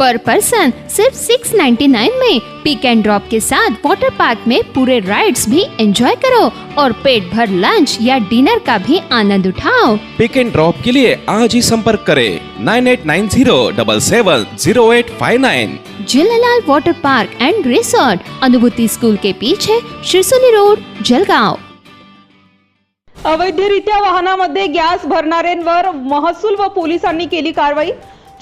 पर person सिर्फ़ 699 में पिक and drop के साथ वाटर पार्क में पूरे राइड्स भी एंजॉय करो और पेट भर लंच या डिनर का भी आनंद उठाओ। पिक एंड ड्रॉप के लिए आज ही संपर्क करें nine eight nine zero double seven zero eight five nine Jhulelal water park and resort Anubhuti school के पीछे शिरसोली रोड जलगांव अवैधरित्या वाहनामध्ये गॅस भरणाऱ्यांवर महसूल व पोलिसांनी केली कारवाई?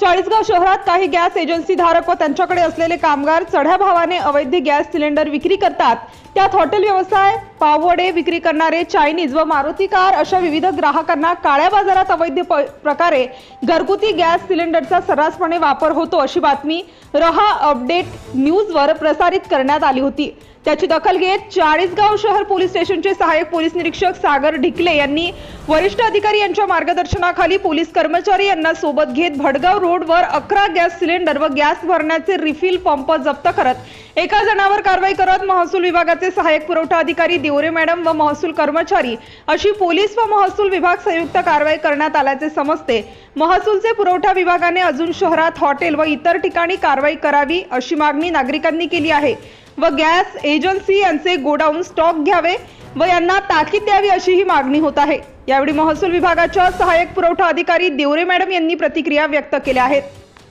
चाळीसगाव शहरात काही गॅस एजन्सी धारक व त्यांच्याकडे असलेले कामगार चढ्या भावाने अवैध गॅस सिलेंडर विक्री करतात. त्यात हॉटेल व्यवसाय पाववडे विक्री करणारे चायनीज व मारुती कार अशा विविध ग्राहकांना काळ्या बाजारात अवैध प- प्रकारे घरगुती गॅस सिलेंडरचा सर्रासपणे वापर होतो अशी बातमी रहा अपडेट न्यूजवर प्रसारित करण्यात आली होती. त्याची दखल घेत चाळीसगाव शहर पोलीस स्टेशनचे सहाय्यक पोलीस निरीक्षक सागर ढिकले यांनी वरिष्ठ अधिकारी यांच्या मार्गदर्शनाखाली पोलीस कर्मचारी यांना सोबत घेत भडगाव रोडवर अकरा गॅस सिलेंडर व गॅस भरण्याचे रिफिल पंप जप्त करत एका जणावर कारवाई करत महसूल विभागाचे सहाय्यक पुरवठा अधिकारी देवरे मॅडम व महसूल कर्मचारी अशी पोलीस व महसूल विभाग संयुक्त कारवाई करण्यात आल्याचे समजते. महसूलचे पुरवठा विभागाने अजून शहरात हॉटेल व इतर ठिकाणी कारवाई करावी अशी मागणी नागरिकांनी केली आहे. व गॅस एजन्सी यांचे गोडाऊन स्टॉक घ्यावे व यांना ताकीद द्यावी अशी ही मागणी होत आहे. यावेळी महसूल विभागाच्या सहाय्यक पुरवठा अधिकारी देवरे मॅडम यांनी प्रतिक्रिया व्यक्त केल्या आहेत.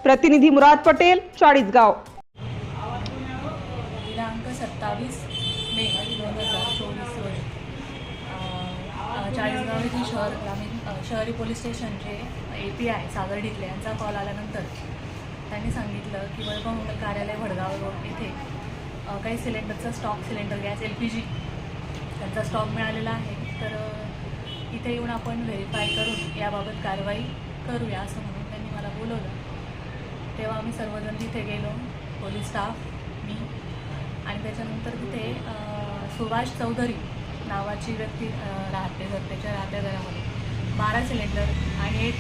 प्रतिनिधी मुराद पटेल चाळीसगाव. दिनांक सत्तावीस मे दोन हजार चोवीस रोजी चाळीसगाव येथील शहर ग्रामीण शहरी पोलीस स्टेशनचे ए पी आय सागर ढिकले यांचा कॉल आल्यानंतर त्यांनी सांगितलं की वैभव मंगल कार्यालय वडगाव रोड येथे काही सिलेंडरचा stock cylinder gas L P G त्यांचा स्टॉक मिळालेला आहे. तर इथे येऊन आपण व्हेरीफाय करून याबाबत कारवाई करूया असं म्हणून त्यांनी मला बोलवलं. तेव्हा आम्ही सर्वजण तिथे गेलो पोलीस स्टाफ मी आणि त्याच्यानंतर तिथे सुभाष चौधरी नावाची व्यक्ती राहते तर त्याच्या राहत्या घरामध्ये. बारा सिलेंडर आणि एक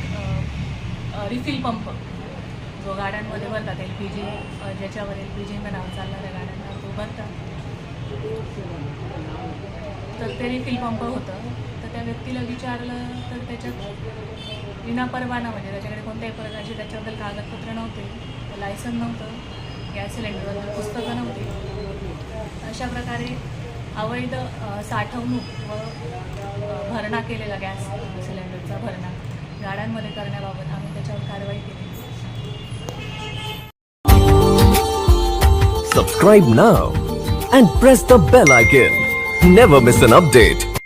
रिफिल पंप जो गाड्यांमध्ये भरतात एल पी जी ज्याच्यावर एल पी जीनं नाव चालणाऱ्या गाड्यांना तो भरतात. तर ते रिफिल पंप होतं. तर त्या व्यक्तीला विचारलं तर त्याच्यात विनापरवाना म्हणजे त्याच्याकडे कोणत्याही प्रकारचे त्याच्याबद्दल कागदपत्र नव्हते लायसन नव्हतं गॅस सिलेंडरबद्दल पुस्तकं नव्हती. अशा प्रकारे अवैध साठवणूक व भरणा केलेला गॅस सिलेंडरचा भरणा. गाड्यांमध्ये करण्याबाबत आम्ही त्याच्यावर कारवाई केली. Subscribe now and press the bell icon never miss an update